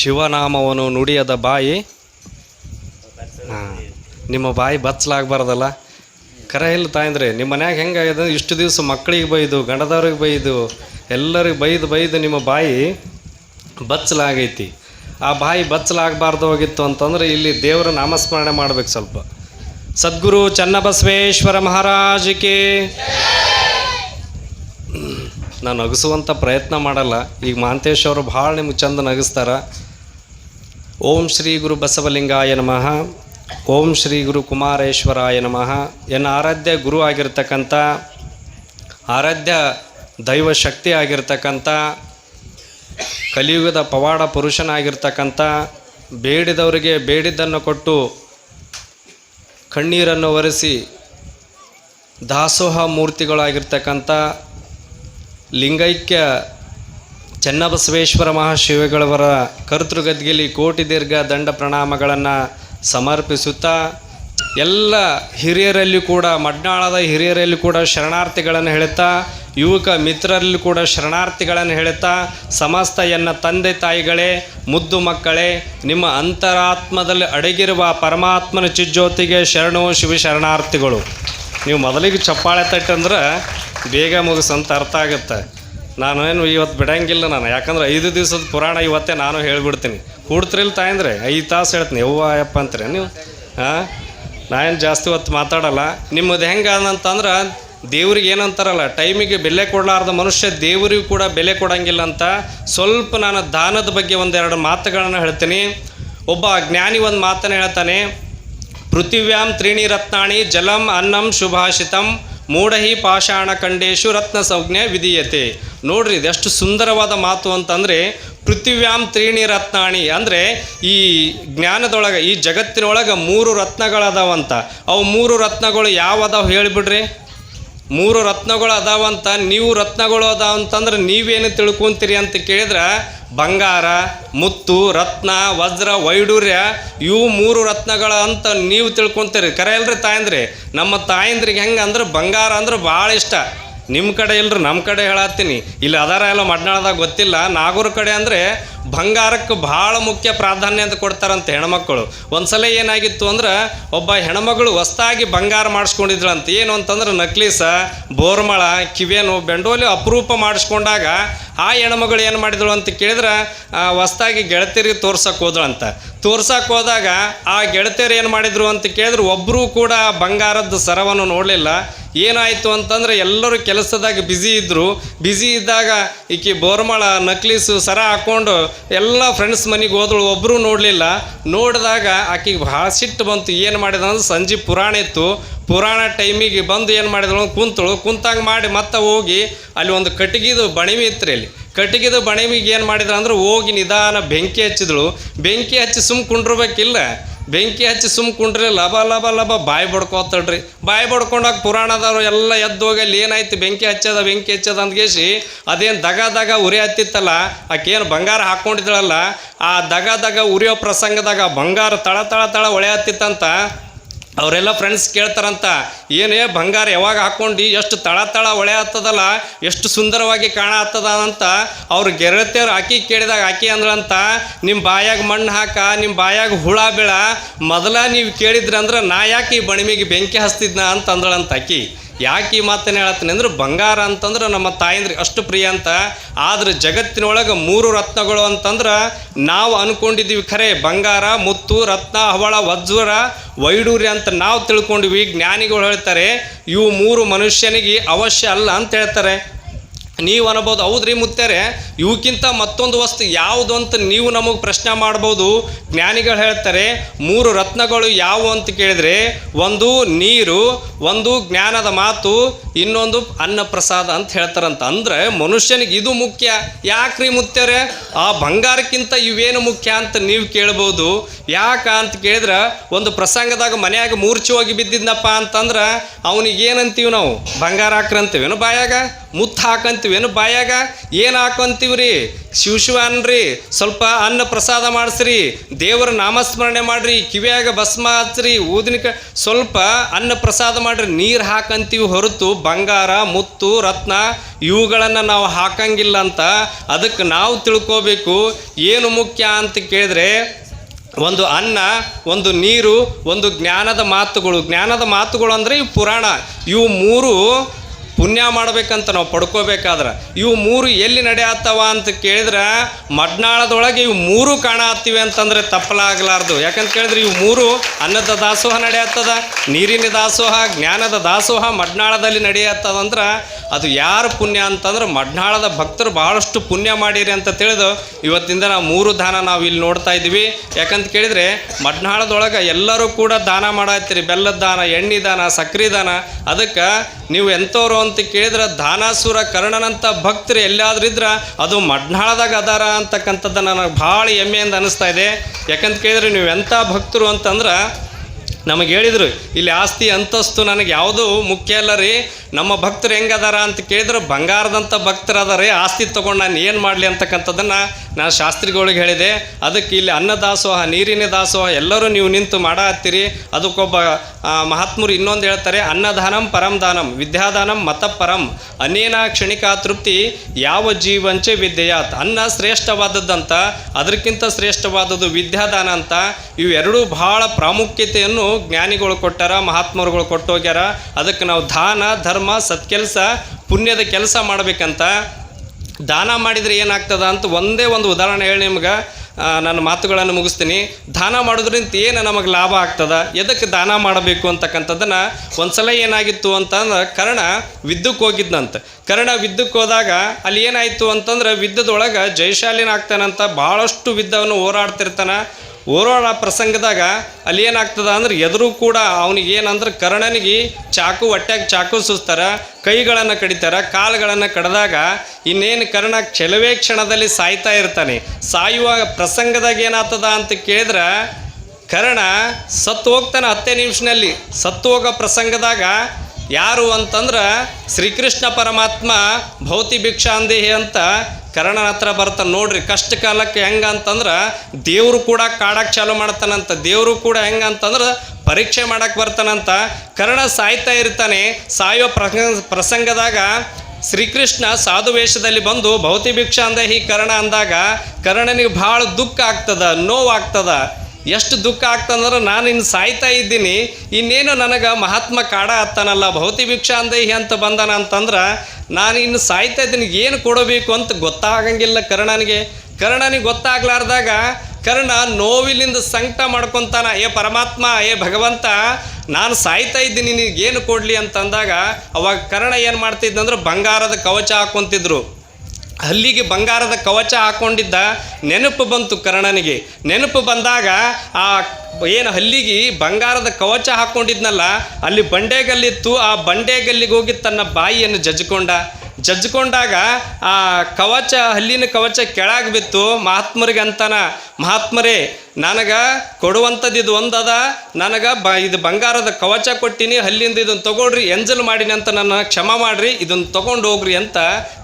ಶಿವನಾಮವನ್ನು ನುಡಿಯದ ಬಾಯಿ. ನಿಮ್ಮ ಬಾಯಿ ಬಚ್ಚಲಾಗಬಾರ್ದಲ್ಲ. ಕರೆ ಇಲ್ಲ ತಾಯಂದ್ರೆ, ನಿಮ್ಮ ಮನ್ಯಾಗ ಹೆಂಗಾಗಿದೆ ಇಷ್ಟು ದಿವಸ ಮಕ್ಕಳಿಗೆ ಬೈದು, ಗಂಡದವ್ರಿಗೆ ಬೈದು, ಎಲ್ಲರಿಗೆ ಬೈದು ಬೈದು ನಿಮ್ಮ ಬಾಯಿ ಬಚ್ಚಲಾಗೈತಿ. ಆ ಬಾಯಿ ಬಚ್ಚಲಾಗಬಾರ್ದು ಹೋಗಿತ್ತು ಅಂತಂದ್ರೆ ಇಲ್ಲಿ ದೇವರ ನಾಮಸ್ಮರಣೆ ಮಾಡ್ಬೇಕು ಸ್ವಲ್ಪ. ಸದ್ಗುರು ಚನ್ನಬಸವೇಶ್ವರ ಮಹಾರಾಜಕ್ಕೆ ನಾನು ನಗಿಸುವಂಥ ಪ್ರಯತ್ನ ಮಾಡಲ್ಲ. ಈಗ ಮಹಾಂತೇಶ್ ಅವರು ಭಾಳ ನಿಮ್ಗೆ ಚಂದ ನಗಿಸ್ತಾರ. ಓಂ ಶ್ರೀ ಗುರು ಬಸವಲಿಂಗಾಯ ನಮಃ. ಓಂ ಶ್ರೀ ಗುರು ಕುಮಾರೇಶ್ವರಾಯ ನಮಃ. ಎನ್ನ ಆರಾಧ್ಯ ಗುರು ಆಗಿರ್ತಕ್ಕಂಥ, ಆರಾಧ್ಯ ದೈವ ಶಕ್ತಿ ಆಗಿರ್ತಕ್ಕಂಥ, ಕಲಿಯುಗದ ಪವಾಡ ಪುರುಷನಾಗಿರ್ತಕ್ಕಂಥ, ಬೇಡಿದವರಿಗೆ ಬೇಡಿದ್ದನ್ನು ಕೊಟ್ಟು ಕಣ್ಣೀರನ್ನು ಒರೆಸಿ ದಾಸೋಹ ಮೂರ್ತಿಗಳಾಗಿರ್ತಕ್ಕಂಥ ಲಿಂಗೈಕ್ಯ ಚನ್ನಬಸವೇಶ್ವರ ಮಹಾಶಿವಗಳವರ ಕರ್ತೃಗದ್ಗೆಲಿ ಕೋಟಿ ದೀರ್ಘ ದಂಡ ಪ್ರಣಾಮಗಳನ್ನು ಸಮರ್ಪಿಸುತ್ತಾ ಎಲ್ಲ ಹಿರಿಯರಲ್ಲಿ ಕೂಡ, ಮಡ್ನಾಳದ ಹಿರಿಯರಲ್ಲಿ ಕೂಡ ಶರಣಾರ್ಥಿಗಳನ್ನು ಹೇಳುತ್ತಾ ಯುವಕ ಮಿತ್ರರಲ್ಲಿ ಕೂಡ ಶರಣಾರ್ಥಿಗಳನ್ನು ಹೇಳುತ್ತಾ ಸಮಸ್ತ ಎನ್ನ ತಂದೆ ತಾಯಿಗಳೇ, ಮುದ್ದು ಮಕ್ಕಳೇ, ನಿಮ್ಮ ಅಂತರಾತ್ಮದಲ್ಲಿ ಅಡಗಿರುವ ಪರಮಾತ್ಮನ ಚಿಜ್ಜ್ಯೋತಿಗೆ ಶರಣು ಶಿವ ಶರಣಾರ್ಥಿಗಳು. ನೀವು ಮೊದಲಿಗೆ ಚಪ್ಪಾಳೆ ತಟ್ಟಂದ್ರೆ ಬೇಗ ಮುಗಿಸಂತ ಅರ್ಥ ಆಗುತ್ತೆ. ನಾನು ಏನು ಇವತ್ತು ಬಿಡಂಗಿಲ್ಲ ನಾನು. ಯಾಕಂದ್ರೆ ಐದು ದಿವಸದ ಪುರಾಣ ಇವತ್ತೇ ನಾನು ಹೇಳ್ಬಿಡ್ತೀನಿ. ಕೂಡ್ತಿರಿಲ್ಲ ತಾಯಂದ್ರೆ, ಐದು ತಾಸು ಹೇಳ್ತೀನಿ. ಯವ್ವ ಅಯ್ಯಪ್ಪ ಅಂತೀರ ನೀವು? ಹಾಂ ನಾನೇನು ಜಾಸ್ತಿ ಹೊತ್ತು ಮಾತಾಡಲ್ಲ. ನಿಮ್ಮದು ಹೆಂಗೆ ಅಂತಂದ್ರೆ ದೇವ್ರಿಗೆ ಏನಂತಾರಲ್ಲ, ಟೈಮಿಗೆ ಬೆಲೆ ಕೊಡಲಾರ್ದ ಮನುಷ್ಯ ದೇವರಿಗೂ ಕೂಡ ಬೆಲೆ ಕೊಡಂಗಿಲ್ಲ ಅಂತ ಸ್ವಲ್ಪ ನಾನು ದಾನದ ಬಗ್ಗೆ ಒಂದೆರಡು ಮಾತುಗಳನ್ನು ಹೇಳ್ತೀನಿ. ಒಬ್ಬ ಜ್ಞಾನಿ ಒಂದು ಮಾತನ್ನು ಹೇಳ್ತಾನೆ, ಪೃಥಿವ್ಯಾಂ ತ್ರೀಣಿ ರತ್ನಾಣಿ ಜಲಂ ಅನ್ನಂ ಶುಭಾಷಿತಂ ಮೂಢಹಿ ಪಾಷಾಣ ಖಂಡೇಶು ರತ್ನ ಸಂಜ್ಞೆ ವಿಧೀಯತೆ. ನೋಡ್ರಿ, ಇದೆಷ್ಟು ಸುಂದರವಾದ ಮಾತು ಅಂತಂದರೆ, ಪೃಥಿವ್ಯಾಂ ತ್ರೀಣಿ ರತ್ನಾಣಿ. ಅಂದರೆ, ಈ ಜ್ಞಾನದೊಳಗೆ, ಈ ಜಗತ್ತಿನೊಳಗೆ ಮೂರು ರತ್ನಗಳದಾವಂತ. ಅವು ಮೂರು ರತ್ನಗಳು ಯಾವ ಅದಾವ ಹೇಳಿಬಿಡ್ರಿ? ಮೂರು ರತ್ನಗಳು ಅದಾವಂತ ನೀವು ರತ್ನಗಳು ಅದಾವ ಅಂತಂದ್ರೆ ನೀವೇನು ತಿಳ್ಕೊಂತೀರಿ ಅಂತ ಕೇಳಿದ್ರೆ ಬಂಗಾರ, ಮುತ್ತು, ರತ್ನ, ವಜ್ರ ವೈಡೂರ್ಯ ಇವು ಮೂರು ರತ್ನಗಳ ಅಂತ ನೀವು ತಿಳ್ಕೊಂತೀರಿ. ಕರೆ ಅಲ್ರಿ ತಾಯಂದ್ರಿ. ನಮ್ಮ ತಾಯಂದ್ರಿಗೆ ಹೆಂಗೆ ಅಂದ್ರೆ ಬಂಗಾರ ಅಂದ್ರೆ ಭಾಳ ಇಷ್ಟ. ನಿಮ್ಮ ಕಡೆ ಇಲ್ರಿ ನಮ್ಮ ಕಡೆ ಹೇಳತ್ತೀನಿ. ಇಲ್ಲಿ ಅದಾರ ಎಲ್ಲ ಮಡ್ನಾಳದಾಗ ಗೊತ್ತಿಲ್ಲ. ನಾಗೂರು ಕಡೆ ಅಂದರೆ ಬಂಗಾರಕ್ಕೆ ಭಾಳ ಮುಖ್ಯ ಪ್ರಾಧಾನ್ಯ ಅಂತ ಕೊಡ್ತಾರಂತ ಹೆಣ್ಮಕ್ಳು. ಒಂದ್ಸಲ ಏನಾಗಿತ್ತು ಅಂದ್ರೆ ಒಬ್ಬ ಹೆಣ್ಮಗಳು ಹೊಸ್ತಾಗಿ ಬಂಗಾರ ಮಾಡಿಸ್ಕೊಂಡಿದ್ಳಂತ ಏನು ಅಂತಂದ್ರೆ ನಕ್ಲೀಸ, ಬೋರ್ಮಳ, ಕಿವೇನು, ಬೆಂಡೋಲಿ ಅಪರೂಪ ಮಾಡಿಸ್ಕೊಂಡಾಗ ಆ ಹೆಣ್ಮಗಳು ಏನು ಮಾಡಿದಳು ಅಂತ ಕೇಳಿದ್ರೆ ಹೊಸ್ತಾಗಿ ಗೆಳತಿಯರಿಗೆ ತೋರ್ಸಕ್ಕೆ ಹೋದಳಂತ. ತೋರ್ಸಕ್ಕೆ ಹೋದಾಗ ಆ ಗೆಳತಿಯರು ಏನು ಮಾಡಿದರು ಅಂತ ಕೇಳಿದ್ರು ಒಬ್ಬರೂ ಕೂಡ ಬಂಗಾರದ ಸರವನ್ನು ನೋಡಲಿಲ್ಲ. ಏನಾಯಿತು ಅಂತಂದ್ರೆ ಎಲ್ಲರೂ ಕೆಲಸದಾಗ ಬ್ಯುಸಿ ಇದ್ದರು ಬ್ಯುಸಿ ಇದ್ದಾಗ ಈಕೆ ಬೋರ್ಮಳ, ನಕ್ಲೀಸು ಸರ ಹಾಕ್ಕೊಂಡು ಎಲ್ಲ ಫ್ರೆಂಡ್ಸ್ ಮನೆಗೆ ಹೋದಳು ಒಬ್ಬರು ನೋಡಲಿಲ್ಲ. ನೋಡಿದಾಗ ಆಕೆಗೆ ಭಾಳ ಸಿಟ್ಟು ಬಂತು. ಏನು ಮಾಡಿದ ಅಂದ್ರೆ ಸಂಜೆ ಪುರಾಣ ಇತ್ತು. ಪುರಾಣ ಟೈಮಿಗೆ ಬಂದು ಏನು ಮಾಡಿದಳು ಕುಂತಳು. ಕುಂತಂಗೆ ಮಾಡಿ ಮತ್ತೆ ಹೋಗಿ ಅಲ್ಲಿ ಒಂದು ಕಟ್ಟಿಗೆದು ಬಣಿಮೆ ಇತ್ತು ಅಲ್ಲಿ. ಕಟ್ಟಿಗೆದು ಬಣಿಮಿಗೆ ಏನು ಮಾಡಿದ್ರು ಅಂದ್ರೆ ಹೋಗಿ ನಿಧಾನ ಬೆಂಕಿ ಹಚ್ಚಿದಳು. ಬೆಂಕಿ ಹಚ್ಚಿ ಸುಮ್ ಕುಂಡ್ರಬೇಕಿಲ್ಲ. ಬೆಂಕಿ ಹಚ್ಚಿ ಸುಮ್ ಕುಂಡ್ರಿ ಲಬ ಲಬ ಲಬ, ಬಾಯಿ ಬಡ್ಕೋತಡ್ರಿ ಬಾಯಿ ಬಡ್ಕೊಂಡಾಗ ಪುರಾಣದವ್ರು ಎಲ್ಲ ಎದ್ದು ಹೋಗಿ ಅಲ್ಲಿ ಏನಾಯ್ತು? ಬೆಂಕಿ ಹಚ್ಚದ ಬೆಂಕಿ ಹಚ್ಚದ ಅಂದ್ಗೇಸಿ ಅದೇನು ದಗ ದಗ ಉರಿ ಹತ್ತಿತ್ತಲ್ಲ, ಆಕೇನು ಬಂಗಾರ ಹಾಕ್ಕೊಂಡಿದ್ದಳಲ್ಲ ಆ ದಗ ದಗ ಉರಿಯೋ ಪ್ರಸಂಗದಾಗ ಬಂಗಾರ ತಳ ತಳ ತಳ ಒಳೆ ಹತ್ತಿತ್ತಂತ ಅವರೆಲ್ಲ ಫ್ರೆಂಡ್ಸ್ ಕೇಳ್ತಾರಂತ, ಏನೇ ಬಂಗಾರ ಯಾವಾಗ ಹಾಕ್ಕೊಂಡು ಎಷ್ಟು ತಳ ತಳ ಒಳೆ ಹತ್ತದಲ್ಲ ಎಷ್ಟು ಸುಂದರವಾಗಿ ಕಾಣ ಹತ್ತದ ಅಂತ ಅವ್ರು ಗೆಳತಿಯರು ಆಕಿ ಕೇಳಿದಾಗ, ಆಕಿ ಅಂದ್ರಂತ ನಿಮ್ಮ ಬಾಯಾಗ ಮಣ್ಣು ಹಾಕ ನಿಮ್ಮ ಬಾಯಾಗ ಹುಳ ಬೀಳ, ಮೊದಲ ನೀವು ಕೇಳಿದ್ರಿ ಅಂದ್ರೆ ನಾ ಯಾಕೆ ಈ ಬಣಿಮಿಗೆ ಬೆಂಕಿ ಹಚ್ತಿದ್ನ ಅಂತ ಅಂದಳಂತ ಆಕಿ. ಯಾಕೆ ಈ ಮಾತನ್ನು ಹೇಳತ್ತೀನಿ ಅಂದ್ರೆ ಬಂಗಾರ ಅಂತಂದ್ರೆ ನಮ್ಮ ತಾಯಂದ್ರಿಗೆ ಅಷ್ಟು ಪ್ರಿಯ ಅಂತ. ಆದ್ರೆ ಜಗತ್ತಿನೊಳಗೆ ಮೂರು ರತ್ನಗಳು ಅಂತಂದ್ರೆ ನಾವು ಅನ್ಕೊಂಡಿದ್ದೀವಿ ಖರೆ. ಬಂಗಾರ, ಮುತ್ತು, ರತ್ನ, ಹವಳ ವಜ್ರ ವೈಡೂರ್ಯ ಅಂತ ನಾವು ತಿಳ್ಕೊಂಡಿವಿ. ಜ್ಞಾನಿಗಳು ಹೇಳ್ತಾರೆ, ಇವು ಮೂರು ಮನುಷ್ಯನಿಗೆ ಅವಶ್ಯ ಅಲ್ಲ ಅಂತ ಹೇಳ್ತಾರೆ. ನೀವು ಅನ್ಬೋದು, ಹೌದ್ರಿ ಮುತ್ತೇರೆ ಇವಕ್ಕಿಂತ ಮತ್ತೊಂದು ವಸ್ತು ಯಾವುದು ಅಂತ ನೀವು ನಮಗೆ ಪ್ರಶ್ನೆ ಮಾಡ್ಬೋದು. ಜ್ಞಾನಿಗಳು ಹೇಳ್ತಾರೆ, ಮೂರು ರತ್ನಗಳು ಯಾವು ಅಂತ ಕೇಳಿದ್ರೆ, ಒಂದು ನೀರು, ಒಂದು ಜ್ಞಾನದ ಮಾತು, ಇನ್ನೊಂದು ಅನ್ನ ಪ್ರಸಾದ ಅಂತ ಹೇಳ್ತಾರಂತ. ಅಂದರೆ ಮನುಷ್ಯನಿಗೆ ಇದು ಮುಖ್ಯ. ಯಾಕ್ರಿ ಮುತ್ತೇರೆ ಆ ಬಂಗಾರಕ್ಕಿಂತ ಇವೇನು ಮುಖ್ಯ ಅಂತ ನೀವು ಕೇಳ್ಬೋದು. ಯಾಕ ಅಂತ ಕೇಳಿದ್ರೆ, ಒಂದು ಪ್ರಸಂಗದಾಗ ಮನೆಯಾಗ ಮೂರ್ಛೆ ಹೋಗಿ ಬಿದ್ದಿದ್ನಪ್ಪ ಅಂತಂದ್ರೆ ಅವನಿಗೆ ಏನಂತೀವಿ ನಾವು? ಬಂಗಾರ ಹಾಕ್ರಂತೀವೇನು ಬಾಯಾಗ? ಮುತ್ತು ಹಾಕಂತೀವಿ ಏನು ಬಾಯಾಗ? ಏನು ಹಾಕೊಂತೀವಿ ರೀ ಶಿವ ಶಿವ ಅನ್ರಿ ಸ್ವಲ್ಪ ಅನ್ನ ಪ್ರಸಾದ ಮಾಡಿಸ್ರಿ, ದೇವರ ನಾಮಸ್ಮರಣೆ ಮಾಡ್ರಿ, ಕಿವಿಯಾಗ ಭಸ್ಮ ಹಚ್ಚ್ರಿ ಊದಿನಕ ಸ್ವಲ್ಪ ಅನ್ನ ಪ್ರಸಾದ ಮಾಡ್ರಿ, ನೀರು ಹಾಕಂತೀವಿ ಹೊರತು ಬಂಗಾರ, ಮುತ್ತು, ರತ್ನ, ಇವುಗಳನ್ನು ನಾವು ಹಾಕಂಗಿಲ್ಲ ಅಂತ ಅದಕ್ಕೆ ನಾವು ತಿಳ್ಕೋಬೇಕು. ಏನು ಮುಖ್ಯ ಅಂತ ಕೇಳಿದ್ರೆ, ಒಂದು ಅನ್ನ, ಒಂದು ನೀರು, ಒಂದು ಜ್ಞಾನದ ಮಾತುಗಳು. ಜ್ಞಾನದ ಮಾತುಗಳು ಅಂದರೆ ಇವು ಪುರಾಣ. ಇವು ಮೂರು ಪುಣ್ಯ ಮಾಡಬೇಕಂತ ನಾವು ಪಡ್ಕೋಬೇಕಾದ್ರೆ, ಇವು ಮೂರು ಎಲ್ಲಿ ನಡೆಯತ್ತವ ಅಂತ ಕೇಳಿದ್ರೆ, ಮಡ್ನಾಳದೊಳಗೆ ಇವು ಮೂರು ಕಾಣತ್ತೀವಿ ಅಂತಂದ್ರೆ ತಪ್ಪಲಾಗಲಾರ್ದು. ಯಾಕಂತ ಕೇಳಿದ್ರೆ ಇವು ಮೂರು ಅನ್ನದ ದಾಸೋಹ ನಡೆಯತ್ತದ ನೀರಿನ ದಾಸೋಹ, ಜ್ಞಾನದ ದಾಸೋಹ ಮಡ್ನಾಳದಲ್ಲಿ ನಡೆಯತ್ತದಂದ್ರೆ ಅದು ಯಾರು ಪುಣ್ಯ ಅಂತಂದ್ರೆ ಮಡ್ನಾಳದ ಭಕ್ತರು ಬಹಳಷ್ಟು ಪುಣ್ಯ ಮಾಡಿರಿ ಅಂತ ತಿಳಿದು ಇವತ್ತಿಂದ ನಾವು ಮೂರು ದಾನ ನಾವು ಇಲ್ಲಿ ನೋಡ್ತಾ ಇದ್ದೀವಿ. ಯಾಕಂತ ಕೇಳಿದ್ರೆ ಮಡ್ನಾಳದೊಳಗೆ ಎಲ್ಲರೂ ಕೂಡ ದಾನ ಮಾಡತ್ತೀರಿ ಬೆಲ್ಲದ ದಾನ, ಎಣ್ಣೆ ದಾನ, ಸಕ್ರೆ ದಾನ, ಅದಕ್ಕೆ ನೀವು ಎಂಥವ್ರು ಅಂತ ಕೇಳಿದ್ರೆ ದಾನಾಸುರ ಕರ್ಣನಂಥ ಭಕ್ತರು ಎಲ್ಲಾದ್ರೂ ಇದ್ರೆ ಅದು ಮಡ್ನಾಳದಾಗ ಅದಾರ ಅಂತಕ್ಕಂಥದ್ದು ನನಗೆ ಭಾಳ ಹೆಮ್ಮೆಯಿಂದ ಅನಿಸ್ತಾ ಇದೆ. ಯಾಕಂತ ಕೇಳಿದ್ರೆ ನೀವು ಎಂಥ ಭಕ್ತರು ಅಂತಂದ್ರೆ ನಮಗೆ ಹೇಳಿದರು ಇಲ್ಲಿ ಆಸ್ತಿ ಅಂತಸ್ತು ನನಗೆ ಯಾವುದು ಮುಖ್ಯ ಅಲ್ಲ ರೀ. ನಮ್ಮ ಭಕ್ತರು ಹೆಂಗದಾರ ಅಂತ ಕೇಳಿದ್ರೆ ಬಂಗಾರದಂಥ ಭಕ್ತರು ಅದಾರೆ ಆಸ್ತಿ ತೊಗೊಂಡು ನಾನು ಏನು ಮಾಡಲಿ ಅಂತಕ್ಕಂಥದ್ದನ್ನು ನಾನು ಶಾಸ್ತ್ರಿಗಳಿಗೆ ಹೇಳಿದೆ. ಅದಕ್ಕೆ ಇಲ್ಲಿ ಅನ್ನದಾಸೋಹ ನೀರಿನ ದಾಸೋಹ ಎಲ್ಲರೂ ನೀವು ನಿಂತು ಮಾಡತ್ತೀರಿ. ಅದಕ್ಕೊಬ್ಬ ಆ, ಮಹಾತ್ಮರು ಇನ್ನೊಂದು ಹೇಳ್ತಾರೆ ಅನ್ನದಾನಂ ಪರಂ ದಾನಂ ವಿದ್ಯಾದಾನಂ ಮತ ಪರಂ. ಅನೇನ ಕ್ಷಣಿಕ ತೃಪ್ತಿ ಯಾವ ಜೀವಂಚೆ ವಿದ್ಯೆಯಾತ್. ಅನ್ನ ಶ್ರೇಷ್ಠವಾದದ್ದಂತ ಅದಕ್ಕಿಂತ ಶ್ರೇಷ್ಠವಾದದ್ದು ವಿದ್ಯಾದಾನ ಅಂತ. ಇವೆರಡೂ ಬಹಳ ಪ್ರಾಮುಖ್ಯತೆಯನ್ನು ಜ್ಞಾನಿಗಳು ಕೊಟ್ಟಾರ, ಮಹಾತ್ಮರುಗಳು ಕೊಟ್ಟೋಗ್ಯಾರ ಅದಕ್ಕೆ ನಾವು ದಾನ, ಧರ್ಮ, ಸತ್ಕೆಲಸ, ಪುಣ್ಯದ ಕೆಲಸ ಮಾಡಬೇಕಂತ. ದಾನ ಮಾಡಿದರೆ ಏನಾಗ್ತದ ಅಂತ ಒಂದೇ ಒಂದು ಉದಾಹರಣೆ ಹೇಳಿ ನಿಮ್ಗೆ. ನನ್ನ ಮಾತುಗಳನ್ನು ಮುಗಿಸ್ತೀನಿ. ದಾನ ಮಾಡೋದ್ರಿಂದ ಏನು ನಮಗೆ ಲಾಭ ಆಗ್ತದ? ಎದಕ್ಕೆ ದಾನ ಮಾಡಬೇಕು ಅಂತಕ್ಕಂಥದ್ದನ್ನು ಒಂದ್ಸಲ ಏನಾಗಿತ್ತು ಅಂತಂದ್ರೆ ಕರ್ಣ ವಿದ್ಯುಕ್ಕೆ ಹೋಗಿದ್ನಂತ. ಕರ್ಣ ವಿದ್ಯುಕ್ಕೆ ಹೋದಾಗ ಅಲ್ಲಿ ಏನಾಯಿತು ಅಂತಂದ್ರೆ ವಿದ್ಯದೊಳಗೆ ಜಯಶಾಲಿನ ಆಗ್ತಾನಂತ ಭಾಳಷ್ಟು ವಿದ್ಯವನ್ನು ಹೋರಾಡ್ತಿರ್ತಾನ. ಹೋರಾಡೋ ಪ್ರಸಂಗದಾಗ ಅಲ್ಲಿ ಏನಾಗ್ತದ ಅಂದ್ರೆ ಎದುರು ಕೂಡ ಅವನಿಗೆ ಏನಂದ್ರೆ ಕರ್ಣನಿಗೆ ಚಾಕು, ಹೊಟ್ಟೆಗೆ ಚಾಕು ಸುಸ್ತಾರ, ಕೈಗಳನ್ನು ಕಡಿತಾರ, ಕಾಲುಗಳನ್ನು ಕಡಿದಾಗ ಇನ್ನೇನು ಕರ್ಣ ಕೆಲವೇ ಕ್ಷಣದಲ್ಲಿ ಸಾಯ್ತಾ ಇರ್ತಾನೆ. ಸಾಯುವ ಪ್ರಸಂಗದಾಗ ಏನಾಗ್ತದ ಅಂತ ಕೇಳಿದ್ರೆ ಕರ್ಣ ಸತ್ತು ಹೋಗ್ತಾನೆ ಹತ್ತೇ ನಿಮಿಷನಲ್ಲಿ. ಸತ್ತು ಹೋಗೋ ಪ್ರಸಂಗದಾಗ ಯಾರು ಅಂತಂದ್ರೆ ಶ್ರೀಕೃಷ್ಣ ಪರಮಾತ್ಮ ಭೌತಿ ಭಿಕ್ಷಾಂದೇಹಿ ಅಂತ ಕರ್ಣನ ಹತ್ರ ಬರ್ತಾನೆ, ನೋಡ್ರಿ ಕಷ್ಟ ಕಾಲಕ್ಕೆ ಹೆಂಗ ಅಂತಂದ್ರೆ ದೇವರು ಕೂಡ ಕಾಡಕ್ಕೆ ಚಾಲು ಮಾಡ್ತಾನಂತ, ದೇವರು ಕೂಡ ಹೆಂಗ ಅಂತಂದ್ರೆ ಪರೀಕ್ಷೆ ಮಾಡಕ್ಕೆ ಬರ್ತಾನಂತ, ಕರ್ಣ ಸಾಯ್ತಾ ಇರ್ತಾನೆ, ಸಾಯೋ ಪ್ರಸಂಗ ಪ್ರಸಂಗದಾಗ ಶ್ರೀಕೃಷ್ಣ ಸಾಧು ವೇಷದಲ್ಲಿ ಬಂದು ಭೌತಿ ಭಿಕ್ಷಾಂದೇಹಿ ಕರ್ಣ ಅಂದಾಗ, ಕರ್ಣನಿಗೆ ಭಾಳ ದುಃಖ ಆಗ್ತದ, ನೋವಾಗ್ತದ. ಎಷ್ಟು ದುಃಖ ಆಗ್ತಂದ್ರೆ ನಾನು ಇನ್ನು ಸಾಯ್ತಾ ಇದ್ದೀನಿ, ಇನ್ನೇನು ನನಗೆ ಮಹಾತ್ಮ ಕಾಡ ಹತ್ತಾನಲ್ಲ, ಭೌತಿ ಭಿಕ್ಷಾ ಅಂತ ಬಂದಾನ ಅಂತಂದ್ರೆ ನಾನು ಇನ್ನು ಸಾಯ್ತಾ ಇದ್ದೀನಿ, ಏನು ಕೊಡಬೇಕು ಅಂತ ಗೊತ್ತಾಗಂಗಿಲ್ಲ ಕರ್ಣನಿಗೆ. ಕರ್ಣನಿಗೆ ಗೊತ್ತಾಗ್ಲಾರ್ದಾಗ ಕರ್ಣ ನೋವಿಲಿಂದ ಸಂಕಟ ಮಾಡ್ಕೊತಾನ, ಏ ಪರಮಾತ್ಮ, ಏ ಭಗವಂತ, ನಾನು ಸಾಯ್ತಾ ಇದ್ದೀನಿ, ನಿನಗೇನು ಕೊಡಲಿ? ಅಂತಂದಾಗ ಅವಾಗ ಕರ್ಣ ಏನು ಮಾಡ್ತಿದ್ದಂದ್ರೆ ಬಂಗಾರದ ಕವಚ ಹಾಕ್ಕೊಂತಿದ್ರು ಹಲ್ಲಿಗೆ ಬಂಗಾರದ ಕವಚ ಹಾಕ್ಕೊಂಡಿದ್ದ ನೆನಪು ಬಂತು ಕರ್ಣನಿಗೆ. ನೆನಪು ಬಂದಾಗ ಆ ಏನು ಹಲ್ಲಿಗೆ ಬಂಗಾರದ ಕವಚ ಹಾಕ್ಕೊಂಡಿದ್ನಲ್ಲ ಅಲ್ಲಿ ಬಂಡೆಗಲ್ಲಿತ್ತು, ಆ ಬಂಡೆಗಲ್ಲಿಗೆ ಹೋಗಿ ತನ್ನ ಬಾಯಿಯನ್ನು ಜಜ್ಕೊಂಡ. ಜಜ್ಕೊಂಡಾಗ ಆ ಕವಚ, ಹಲ್ಲಿನ ಕವಚ ಕೆಳಗೆ ಬಿತ್ತು. ಮಹಾತ್ಮರಿಗೆ ಅಂತಾನ ಮಹಾತ್ಮರೇ, ನನಗೆ ಕೊಡುವಂಥದ್ದು ಇದು ಒಂದದ. ನನಗೆ ಬ, ಇದು ಬಂಗಾರದ ಕವಚ ಕೊಟ್ಟಿನಿ. ಹಲ್ಲಿಂದ ಇದನ್ನು ತಗೊಳ್ರಿ, ಎಂಜಲ್ ಮಾಡಿನಿ ಅಂತ ನನ್ನ ಕ್ಷಮ ಮಾಡ್ರಿ. ಇದನ್ನು ತಗೊಂಡು ಹೋಗ್ರಿ ಅಂತ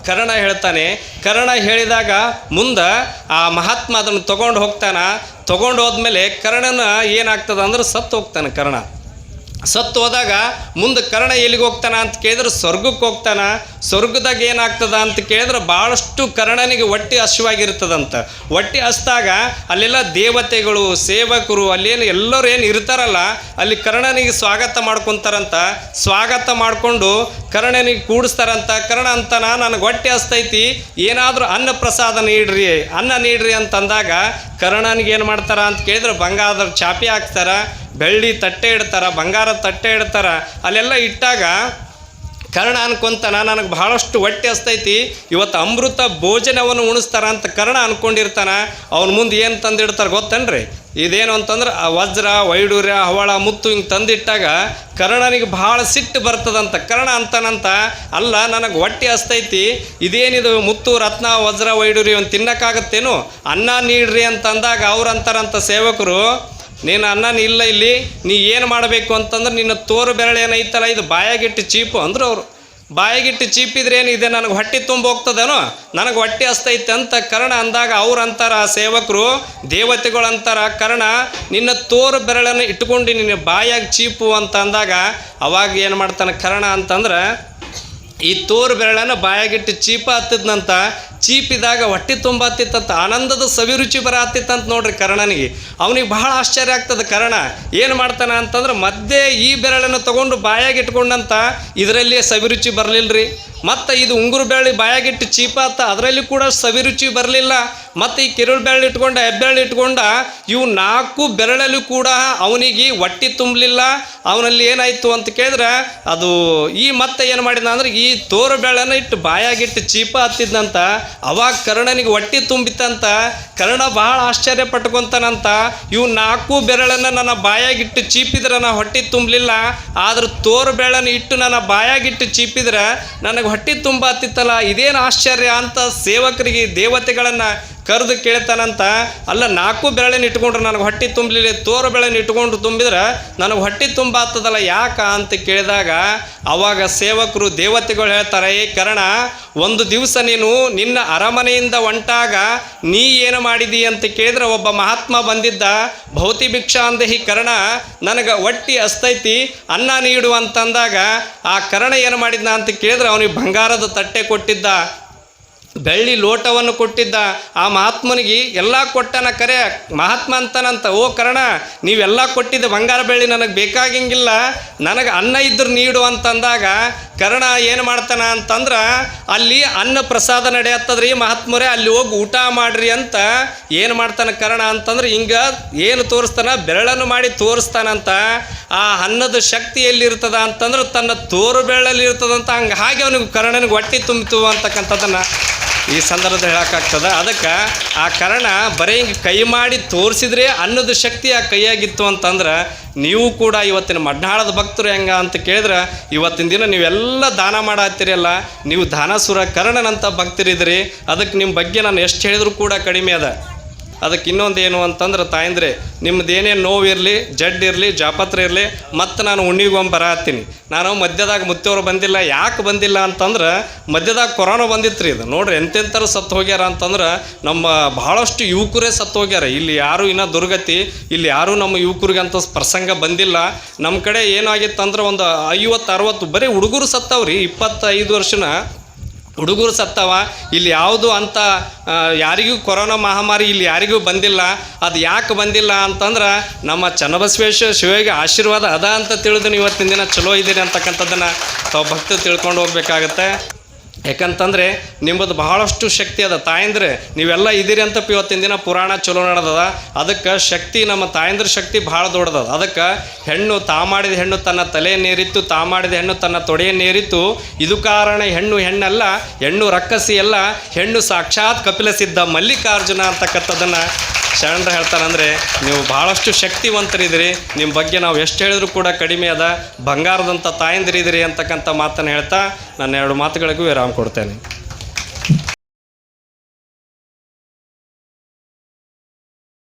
ಕರ್ಣ ಹೇಳ್ತಾನೆ. ಕರ್ಣ ಹೇಳಿದಾಗ ಮುಂದೆ ಆ ಮಹಾತ್ಮ ಅದನ್ನು ತಗೊಂಡು ಹೋಗ್ತಾನ. ತಗೊಂಡು ಹೋದ್ಮೇಲೆ ಕರ್ಣನ ಏನಾಗ್ತದ ಅಂದ್ರೆ ಸತ್ತು ಹೋಗ್ತಾನೆ ಕರ್ಣ. ಸತ್ತು ಹೋದಾಗ ಮುಂದೆ ಕರ್ಣ ಎಲ್ಲಿಗೆ ಹೋಗ್ತಾನ ಅಂತ ಕೇಳಿದ್ರೆ ಸ್ವರ್ಗಕ್ಕೆ ಹೋಗ್ತಾನ. ಸ್ವರ್ಗದಾಗ ಏನಾಗ್ತದ ಅಂತ ಕೇಳಿದ್ರೆ ಭಾಳಷ್ಟು ಕರ್ಣನಿಗೆ ಹೊಟ್ಟೆ ಹಸಿವಾಗಿರ್ತದಂತ. ಹೊಟ್ಟೆ ಹಸ್ದಾಗ ಅಲ್ಲೆಲ್ಲ ದೇವತೆಗಳು, ಸೇವಕರು, ಅಲ್ಲೇನು ಎಲ್ಲರೂ ಏನು ಇರ್ತಾರಲ್ಲ, ಅಲ್ಲಿ ಕರ್ಣನಿಗೆ ಸ್ವಾಗತ ಮಾಡ್ಕೊತಾರಂತ. ಸ್ವಾಗತ ಮಾಡಿಕೊಂಡು ಕರ್ಣನಿಗೆ ಕೂಡಿಸ್ತಾರಂತ, ಕರ್ಣ ಅಂತನ ನನಗೆ ಹೊಟ್ಟೆ ಹಸ್ತೈತಿ, ಏನಾದರೂ ಅನ್ನ ಪ್ರಸಾದ ನೀಡ್ರಿ, ಅನ್ನ ನೀಡ್ರಿ ಅಂತಂದಾಗ ಕರ್ಣನಿಗೆ ಏನು ಮಾಡ್ತಾರ ಅಂತ ಕೇಳಿದ್ರೆ ಬಂಗಾರದ ಚಾಪಿ ಹಾಕ್ತಾರ, ಬೆಳ್ಳಿ ತಟ್ಟೆ ಇಡ್ತಾರ ಬಂಗಾರ ತಟ್ಟೆ ಇಡ್ತಾರ, ಅಲ್ಲೆಲ್ಲ ಇಟ್ಟಾಗ ಕರ್ಣ ಅನ್ಕೊಂತಾನ ನನಗೆ ಬಹಳಷ್ಟು ಹೊಟ್ಟೆ ಹಸ್ತೈತಿ. ಇವತ್ತು ಅಮೃತ ಭೋಜನವನ್ನು ಉಣಿಸ್ತಾರ ಅಂತ ಕರ್ಣ ಅನ್ಕೊಂಡಿರ್ತಾನ. ಅವ್ನ ಮುಂದೆ ಏನು ತಂದಿಡ್ತಾರೆ ಗೊತ್ತೇನ್ರಿ? ಇದೇನು ಅಂತಂದ್ರೆ ಆ ವಜ್ರ, ವೈಡೂರ್ಯ, ಹವಳ, ಮುತ್ತು ಹಿಂಗೆ ತಂದಿಟ್ಟಾಗ ಕರ್ಣನಿಗೆ ಭಾಳ ಸಿಟ್ಟು ಬರ್ತದಂತ. ಕರ್ಣ ಅಂತಾನಂತ, ಅಲ್ಲ ನನಗೆ ಹೊಟ್ಟೆ ಹಸ್ತೈತಿ. ಇದೇನಿದು ಮುತ್ತು, ರತ್ನ, ವಜ್ರ, ವೈಡೂರ್ಯ ಒಂದು ತಿನ್ನಕ್ಕಾಗತ್ತೇನು? ಅನ್ನ ನೀಡ್ರಿ ಅಂತಂದಾಗ ಸೇವಕರು ನೀನು ಅನ್ನ ಇಲ್ಲ ಇಲ್ಲಿ, ನೀ ಏನು ಮಾಡಬೇಕು ಅಂತಂದ್ರೆ ನಿನ್ನ ತೋರು ಬೆರಳು ಏನೈತಲ್ಲ ಇದು ಬಾಯಾಗಿಟ್ಟು ಚೀಪು ಅಂದ್ರೆ ಅವರು. ಬಾಯಿಗಿಟ್ಟು ಚೀಪಿದ್ರೆ ಏನಿದೆ ನನಗೆ ಹೊಟ್ಟೆ ತುಂಬ ಹೋಗ್ತದೇನೋ? ನನಗೆ ಹೊಟ್ಟೆ ಹಸ್ತೈತೆ ಅಂತ ಕರ್ಣ ಅಂದಾಗ ಅವ್ರು ಅಂತಾರ ಆ ಸೇವಕರು, ದೇವತೆಗಳು ಅಂತಾರ ಕರ್ಣ, ನಿನ್ನ ತೋರು ಬೆರಳನ್ನು ಇಟ್ಕೊಂಡು ನಿನ್ನ ಬಾಯಾಗಿ ಚೀಪು ಅಂತ ಅಂದಾಗ ಅವಾಗ ಏನು ಮಾಡ್ತಾನೆ ಕರ್ಣ ಅಂತಂದ್ರೆ ಈ ತೋರು ಬೆರಳನ ಬಾಯಾಗಿಟ್ಟು ಚೀಪ ಹತ್ತಿದ್ನಂತ, ಚೀಪಿದಾಗ ಹೊಟ್ಟೆ ತುಂಬ ಹತ್ತಿತ್ತಂತ ಆನಂದದ ಸವಿರುಚಿ ಬರ ಹತ್ತಿತ್ತಂತ ನೋಡ್ರಿ ಕರ್ಣನಿಗೆ. ಅವನಿಗೆ ಬಹಳ ಆಶ್ಚರ್ಯ ಆಗ್ತದೆ ಕರ್ಣ, ಏನು ಮಾಡ್ತಾನೆ ಅಂತಂದ್ರೆ ಮಧ್ಯೆ ಈ ಬೆರಳನ್ನು ತಗೊಂಡು ಬಾಯಾಗಿಟ್ಕೊಂಡಂತ ಇದರಲ್ಲಿ ಸವಿರುಚಿ ಬರಲಿಲ್ಲರಿ ಮತ್ತು ಇದು ಉಂಗುರು ಬೆಳ್ಳಿ ಬಾಯಾಗಿಟ್ಟು ಚೀಪಾತ ಅದರಲ್ಲಿ ಕೂಡ ಸವಿರುಚಿ ಬರಲಿಲ್ಲ. ಮತ್ತು ಈ ಕಿರುಳು ಬೆಳ್ಳಿ ಇಟ್ಕೊಂಡ ಹೆಬ್ಬೆರಳು ಇಟ್ಕೊಂಡ, ಇವು ನಾಲ್ಕು ಬೆರಳಲ್ಲಿ ಕೂಡ ಅವನಿಗೆ ಹೊಟ್ಟಿ ತುಂಬಲಿಲ್ಲ. ಅವನಲ್ಲಿ ಏನಾಯಿತು ಅಂತ ಕೇಳಿದ್ರೆ, ಅದು ಈ ಮತ್ತೆ ಏನು ಮಾಡಿದ ಅಂದ್ರೆ, ಈ ತೋರು ಬೆಳ್ಳನ್ನು ಇಟ್ಟು ಬಾಯಾಗಿಟ್ಟು ಚೀಪ ಹತ್ತಿದ್ನಂತ, ಅವಾಗ ಕರ್ಣನಿಗೆ ಹೊಟ್ಟಿ ತುಂಬಿತ್ತಂತ, ಕರ್ಣ ಬಹಳ ಆಶ್ಚರ್ಯ ಪಟ್ಕೊಂತಾನಂತ, ಇವು ನಾಲ್ಕು ಬೆರಳನ್ನು ನನ್ನ ಬಾಯಾಗಿಟ್ಟು ಚೀಪಿದ್ರೆ ನಾ ಹೊಟ್ಟೆ ತುಂಬಲಿಲ್ಲ. ಆದ್ರೆ ತೋರು ಬೆಳ್ಳನ್ನು ಇಟ್ಟು ನನ್ನ ಬಾಯಾಗಿಟ್ಟು ಚೀಪಿದ್ರೆ, ನನಗೆ ಹೊಟ್ಟಿ ತುಂಬ ಹತ್ತಿತ್ತಲ್ಲ ಇದೇನು ಆಶ್ಚರ್ಯ ಅಂತ ಸೇವಕರಿಗೆ ದೇವತೆಗಳನ್ನು ಕರೆದು ಕೇಳ್ತಾನಂತ, ಅಲ್ಲ ನಾಲ್ಕು ಬೆರಳನ್ನು ಇಟ್ಕೊಂಡ್ರೆ ನನಗೆ ಹೊಟ್ಟೆ ತುಂಬಲಿಲ್ಲ, ತೋರು ಬೆಳೆನ ಇಟ್ಕೊಂಡು ತುಂಬಿದ್ರೆ ನನಗೆ ಹೊಟ್ಟೆ ತುಂಬ ಆಗ್ತದಲ್ಲ ಯಾಕ ಅಂತ ಕೇಳಿದಾಗ ಅವಾಗ ಸೇವಕರು ದೇವತೆಗಳು ಹೇಳ್ತಾರೆ, ಏ ಕರಣ, ಒಂದು ದಿವಸ ನೀನು ನಿನ್ನ ಅರಮನೆಯಿಂದ ಹೊಂಟಾಗ ನೀ ಏನು ಮಾಡಿದಿ? ಅಂತ ಕೇಳಿದ್ರೆ ಒಬ್ಬ ಮಹಾತ್ಮ ಬಂದಿದ್ದ, ಭೌತಿ ಭಿಕ್ಷಾ ಈ ಕರ್ಣ, ನನಗೆ ಒಟ್ಟಿ ಅಸ್ತೈತಿ, ಅನ್ನ ನೀಡು ಅಂತಂದಾಗ ಆ ಕರ್ಣ ಏನು ಮಾಡಿದ್ನ ಅಂತ ಕೇಳಿದ್ರೆ ಅವನಿಗೆ ಬಂಗಾರದ ತಟ್ಟೆ ಕೊಟ್ಟಿದ್ದ. ಬೆಳ್ಳಿ ಲೋಟವನ್ನು ಕೊಟ್ಟಿದ್ದ ಆ ಮಹಾತ್ಮನಿಗೆ ಎಲ್ಲ ಕೊಟ್ಟನ ಕರೆ, ಮಹಾತ್ಮ ಅಂತನಂತ, ಓ ಕರ್ಣ, ನೀವೆಲ್ಲ ಕೊಟ್ಟಿದ್ದ ಬಂಗಾರ ಬೆಳ್ಳಿ ನನಗೆ ಬೇಕಾಗಿಂಗಿಲ್ಲ. ನನಗೆ ಅನ್ನ ಇದ್ರೆ ನೀಡು ಅಂತಂದಾಗ, ಕರ್ಣ ಏನು ಮಾಡ್ತಾನ ಅಂತಂದ್ರೆ, ಅಲ್ಲಿ ಅನ್ನ ಪ್ರಸಾದ ನಡೆಯತ್ತದ್ರಿ ಮಹಾತ್ಮರೇ, ಅಲ್ಲಿ ಹೋಗಿ ಊಟ ಮಾಡ್ರಿ ಅಂತ ಏನು ಮಾಡ್ತಾನೆ ಕರ್ಣ ಅಂತಂದ್ರೆ, ಹಿಂಗೆ ಏನು ತೋರಿಸ್ತಾನ? ಬೆರಳನ್ನು ಮಾಡಿ ತೋರಿಸ್ತಾನಂತ. ಆ ಅನ್ನದ ಶಕ್ತಿ ಎಲ್ಲಿರ್ತದ ಅಂತಂದ್ರೆ, ತನ್ನ ತೋರು ಬೆರಳಲ್ಲಿ ಇರ್ತದಂತ, ಹಂಗೆ ಹಾಗೆ ಅವನಿಗೆ ಕರ್ಣನಿಗೆ ಹೊಟ್ಟೆ ತುಂಬಿತು ಅಂತಕ್ಕಂಥದ್ದನ್ನು. ಈ ಸಂದರ್ಭದಲ್ಲಿ ಹೇಳಕ್ಕಾಗ್ತದ? ಅದಕ್ಕೆ ಆ ಕರ್ಣ ಬರೀ ಹಿಂಗೆ ಕೈ ಮಾಡಿ ತೋರಿಸಿದ್ರೆ ಅನ್ನದ ಶಕ್ತಿ ಆ ಕೈಯಾಗಿತ್ತು ಅಂತಂದ್ರೆ ನೀವು ಕೂಡ ಇವತ್ತಿನ ಮಡ್ನಾಳದ ಭಕ್ತರು ಹೆಂಗ ಅಂತ ಕೇಳಿದ್ರೆ, ಇವತ್ತಿನ ದಿನ ನೀವೆಲ್ಲ ದಾನ ಮಾಡಾತ್ತಿರಲ್ಲ ನೀವು ದಾನಸುರ ಕರ್ಣನಂತ ಭಕ್ತರಿದ್ರಿ, ಅದಕ್ಕೆ ನಿಮ್ಮ ಬಗ್ಗೆ ನಾನು ಎಷ್ಟು ಹೇಳಿದರೂ ಕೂಡ ಕಡಿಮೆ ಅದ. ಅದಕ್ಕೆ ಇನ್ನೊಂದು ಏನು ಅಂತಂದ್ರೆ ತಾಯಂದ್ರೆ ನಿಮ್ದು ಏನೇ ನೋವು ಇರಲಿ ಜಡ್ ಇರಲಿ ಜಾಪತ್ರ ಇರಲಿ, ಮತ್ತು ನಾನು ಉಣ್ಣಿಗೊಂಬ ಬರತ್ತೀನಿ. ನಾನು ಮಧ್ಯದಾಗ ಮುತ್ತೇವ್ರು ಬಂದಿಲ್ಲ, ಯಾಕೆ ಬಂದಿಲ್ಲ ಅಂತಂದ್ರೆ, ಮಧ್ಯದಾಗ ಕೊರೋನಾ ಬಂದಿತ್ತು ರೀ ಇದು. ನೋಡ್ರಿ ಎಂತೆಂಥರು ಸತ್ತು ಹೋಗ್ಯಾರ ಅಂತಂದ್ರೆ, ನಮ್ಮ ಭಾಳಷ್ಟು ಯುವಕರೇ ಸತ್ತು ಹೋಗ್ಯಾರ. ಇಲ್ಲಿ ಯಾರು ಇನ್ನೂ ದುರ್ಗತಿ, ಇಲ್ಲಿ ಯಾರೂ ನಮ್ಮ ಯುವಕರಿಗೆ ಅಂತ ಪ್ರಸಂಗ ಬಂದಿಲ್ಲ. ನಮ್ಮ ಕಡೆ ಏನಾಗಿತ್ತಂದ್ರೆ ಒಂದು ಐವತ್ತು, ಅರವತ್ತು, ಬರೀ ಹುಡುಗರು ಸತ್ತವ್ರಿ. ಇಪ್ಪತ್ತೈದು ವರ್ಷನ ಹುಡುಗರು ಸತ್ತವ, ಇಲ್ಲಿ ಯಾವುದು ಅಂತ ಯಾರಿಗೂ ಕೊರೋನಾ ಮಹಾಮಾರಿ ಇಲ್ಲಿ ಯಾರಿಗೂ ಬಂದಿಲ್ಲ. ಅದು ಯಾಕೆ ಬಂದಿಲ್ಲ ಅಂತಂದ್ರೆ ನಮ್ಮ ಚನ್ನಬಸವೇಶ್ವರ ಶಿವಗೆ ಆಶೀರ್ವಾದ ಅದ ಅಂತ ತಿಳಿದು ಇವತ್ತಿನ ದಿನ ಚಲೋ ಇದ್ದೀರಿ ಅಂತಕ್ಕಂಥದ್ದನ್ನು ತಾವು ಭಕ್ತರು ತಿಳ್ಕೊಂಡು ಹೋಗ್ಬೇಕಾಗತ್ತೆ. ಯಾಕಂತಂದರೆ ನಿಮ್ಮದು ಬಹಳಷ್ಟು ಶಕ್ತಿ ಅದ. ತಾಯಂದ್ರೆ, ನೀವೆಲ್ಲ ಇದ್ದೀರಿ ಅಂತ ಇವತ್ತಿನ ದಿನ ಪುರಾಣ ಚಲೋ ನಡೆದದ. ಅದಕ್ಕೆ ಶಕ್ತಿ, ನಮ್ಮ ತಾಯಂದ್ರ ಶಕ್ತಿ ಭಾಳ ದೊಡ್ಡದದ. ಅದಕ್ಕೆ ಹೆಣ್ಣು ತಾ ಮಾಡಿದ ಹೆಣ್ಣು ತನ್ನ ತಲೆಯನ್ನೇರಿತ್ತು ತಾ ಮಾಡಿದ ಹೆಣ್ಣು ತನ್ನ ತೊಡೆಯ ನೀರಿತ್ತು. ಇದು ಕಾರಣ ಹೆಣ್ಣು ಹೆಣ್ಣಲ್ಲ, ಹೆಣ್ಣು ರಕ್ಕಸಿ ಅಲ್ಲ, ಹೆಣ್ಣು ಸಾಕ್ಷಾತ್ ಕಪಿಲ ಸಿದ್ಧ ಮಲ್ಲಿಕಾರ್ಜುನ ಅಂತಕ್ಕಂಥದ್ದನ್ನು ಶರಣರು ಹೇಳ್ತಾರಂದರೆ, ನೀವು ಭಾಳಷ್ಟು ಶಕ್ತಿವಂತರಿದ್ದೀರಿ ನಿಮ್ಮ ಬಗ್ಗೆ ನಾವು ಎಷ್ಟು ಹೇಳಿದ್ರು ಕೂಡ ಕಡಿಮೆ ಅದ ಬಂಗಾರದಂಥ ತಾಯಂದಿರಿದ್ದೀರಿ ಅಂತಕ್ಕಂಥ ಮಾತನ್ನು ಹೇಳ್ತಾ, ನನ್ನ ಎರಡು ಮಾತುಗಳಿಗೂ ವಿರಾಮ ಕೊಡ್ತೇನೆ.